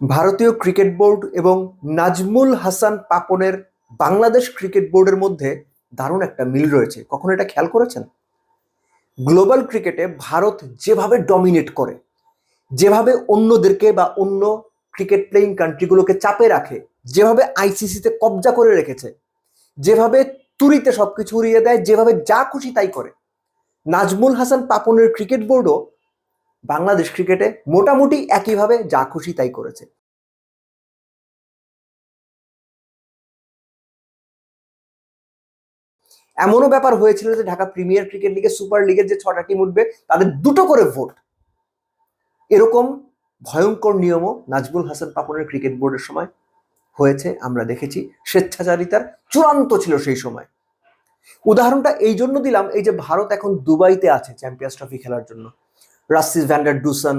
ভারতীয় cricket board এবং নাজমুল হাসান পাপনের বাংলাদেশ ক্রিকেট বোর্ডের মধ্যে দারুণ একটা মিল রয়েছে। কখনো এটা খেয়াল করেছেন? গ্লোবাল ক্রিকেটে ভারত যেভাবে ডমিনেট করে, যেভাবে অন্যদেরকে বা অন্য ক্রিকেট প্লেয়িং কান্ট্রিগুলোকে চাপে রাখে, যেভাবে আইসিসিতে কবজা করে রেখেছে, যেভাবে তুরিতে সবকিছু উড়িয়ে দেয়, যেভাবে যা খুশি তাই করে, নাজমুল হাসান পাপনের ক্রিকেট বোর্ডও বাংলাদেশ ক্রিকেটে মোটামুটি একইভাবে যা খুশি তাই করেছে। এমনও ব্যাপার হয়েছিল যে ঢাকা প্রিমিয়ার ক্রিকেট লিগে সুপার লিগের যে ছটা টিম উঠবে, তাদের দুটো করে ভোট এরকম ভয়ঙ্কর নিয়মও নাজমুল হাসান পাপনের ক্রিকেট বোর্ডের সময় হয়েছে, আমরা দেখেছি। স্বেচ্ছাচারিতার চূড়ান্ত ছিল সেই সময়। উদাহরণটা এই জন্য দিলাম, এই যে ভারত এখন দুবাইতে আছে, চ্যাম্পিয়ন্স ট্রফি খেলার জন্য। Rassie van der Dussen,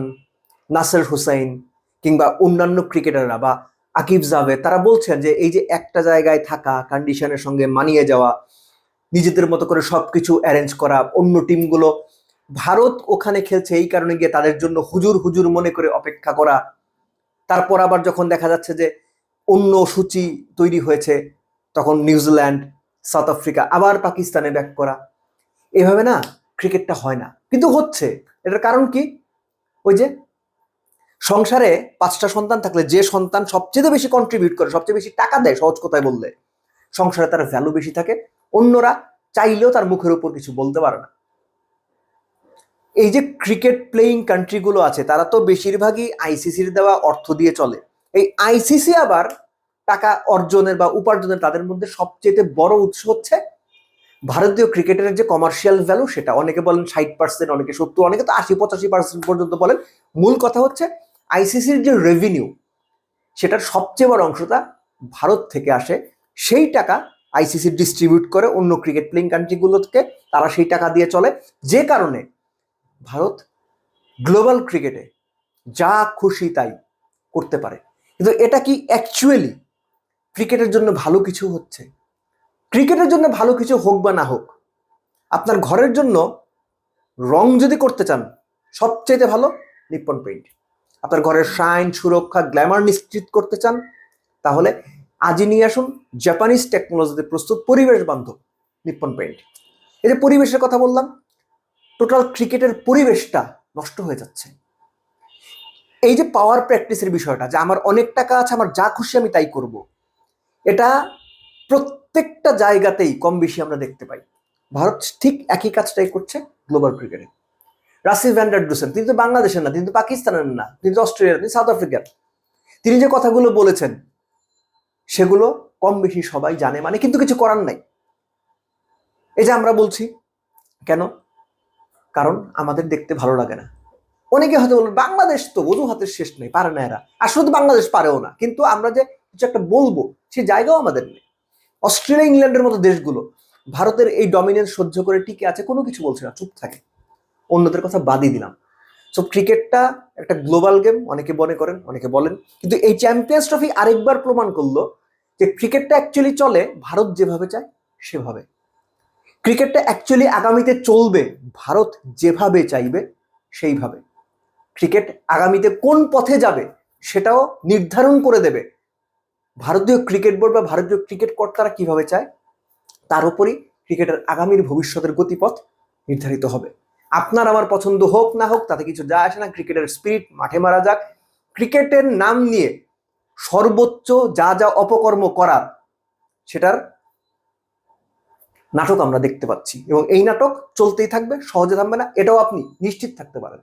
Nasser Hussain কিংবা অন্যান্য ক্রিকেটাররা বা আকিব জাভেদ তারা বলছেন যে এই যে একটা জায়গায় থাকা কন্ডিশনের সঙ্গে মানিয়ে যাওয়া, নিজেদের মতো করে সব কিছু অ্যারেঞ্জ করা, অন্য টিমগুলো ভারত ওখানে খেলছে এই কারণে গিয়ে তাদের জন্য হুজুর হুজুর মনে করে অপেক্ষা করা, তারপর আবার যখন দেখা যাচ্ছে যে অন্য সূচি তৈরি হয়েছে, তখন নিউজিল্যান্ড সাউথ আফ্রিকা, আবার পাকিস্তানে ব্যাক করা। এভাবে না ক্রিকেটটা হয় না। কিন্তু হচ্ছে এটার কারণ কি? ওই যে সংসারে পাঁচটা সন্তান থাকলে যে সন্তান সবচেয়ে বেশি কন্ট্রিবিউট করে, সবচেয়ে বেশি টাকা দেয়, সহজ কথায় বললে, সংসারে তার ভ্যালু বেশি থাকে, অন্যরা চাইলেও তার মুখের উপর কিছু বলতে পারে না। এই যে ক্রিকেট প্লেয়িং কান্ট্রিগুলো আছে, তারা তো বেশিরভাগই আইসিসির দেওয়া অর্থ দিয়ে চলে। এই আইসিসি আবার টাকা অর্জনের বা উপার্জনের তাদের মধ্যে সবচেয়ে বড় উৎস হচ্ছে ভারতীয় ক্রিকেটের যে কমার্শিয়াল ভ্যালু সেটা, অনেকে বলেন ষাট পার্সেন্ট অনেকে সত্তর, অনেকে তো আশি, পঁচাশি পার্সেন্ট পর্যন্ত বলেন। মূল কথা হচ্ছে আইসিসির যে রেভিনিউ সেটার সবচেয়ে বড় অংশটা ভারত থেকে আসে। সেই টাকা আইসিসি ডিস্ট্রিবিউট করে অন্য ক্রিকেট প্লেইং কান্ট্রিগুলোকে তারা সেই টাকা দিয়ে চলে। যে কারণে ভারত গ্লোবাল ক্রিকেটে যা খুশি তাই করতে পারে। কিন্তু এটা কি অ্যাকচুয়ালি ক্রিকেটের জন্য ভালো কিছু হচ্ছে? ক্রিকেটের জন্য ভালো কিছু হোক বা না হোক, আপনার ঘরের জন্য রং যদি করতে চান সবচেয়ে ভালো নিপ্পন পেইন্ট আপনার ঘরের শাইন সুরক্ষা গ্ল্যামার নিশ্চিত করতে চান, তাহলে আজই নিয়ে আসুন জাপানিজ টেকনোলজিতে প্রস্তুত পরিবেশ বান্ধব নিপ্পন পেইন্ট এই যে পরিবেশের কথা বললাম টোটাল ক্রিকেটের পরিবেশটা নষ্ট হয়ে যাচ্ছে। এই যে পাওয়ার প্র্যাকটিসের বিষয়টা, যে আমার অনেক টাকা আছে, আমার যা খুশি আমি তাই করব, এটা প্রত্যেকটা জায়গাতেই কম বেশি আমরা দেখতে পাই। ভারত ঠিক একই কাজটাই করছে গ্লোবাল ক্রিকেটে রাসিল ভ্যান্ডার ডুসেন তিনি তো বাংলাদেশের না, তিনি তো পাকিস্তানের না, তিনি তো অস্ট্রেলিয়ার, তিনি সাউথ আফ্রিকার। তিনি যে কথাগুলো বলেছেন, সেগুলো কম বেশি সবাই জানে মানে কিন্তু কিছু করার নাই। এই যে আমরা বলছি, কেন? কারণ আমাদের দেখতে ভালো লাগে না। অনেকে হয়তো বলবেন বাংলাদেশ তো অজুহাতের শেষ নেই, পারে না এরা। আসলে তো বাংলাদেশ পারেও না, কিন্তু আমরা যে কিছু একটা বলব, সে জায়গাও আমাদের নেই। অস্ট্রেলিয়া, ইংল্যান্ডের মতো দেশগুলো, ভারতের এই ডমিনেন্স সহ্য করে টিকে আছে, কোনো কিছু বলছে না, চুপ থাকে। অন্যদের কথা বাদই দিলাম। সো ক্রিকেটটা একটা গ্লোবাল গেম অনেকে মনে করেন, অনেকে বলেন। কিন্তু এই চ্যাম্পিয়ন্স ট্রফি আরেকবার প্রমাণ করল যে ক্রিকেটটা অ্যাকচুয়ালি চলে, ভারত যেভাবে চায়, সেভাবে। ক্রিকেটটা অ্যাকচুয়ালি আগামীতে চলবে, ভারত যেভাবে চাইবে, সেইভাবে। ক্রিকেট আগামীতে কোন পথে যাবে, সেটাও নির্ধারণ করে দেবে। ভারতীয় ক্রিকেট বোর্ড বা ভারতীয় ক্রিকেট কর্তারা কীভাবে চায়, তার উপরই ক্রিকেটের আগামীর ভবিষ্যতের গতিপথ নির্ধারিত হবে। আপনার আমার পছন্দ হোক না হোক, তাতে কিছু যায় আসে না ক্রিকেটের স্পিরিট মাঠে মারা যাক। ক্রিকেটের নাম নিয়ে সর্বোচ্চ যা যা অপকর্ম করার, সেটার নাটক আমরা দেখতে পাচ্ছি। এবং এই নাটক চলতেই থাকবে, সহজে থাকবে না, এটাও আপনি নিশ্চিত থাকতে পারেন।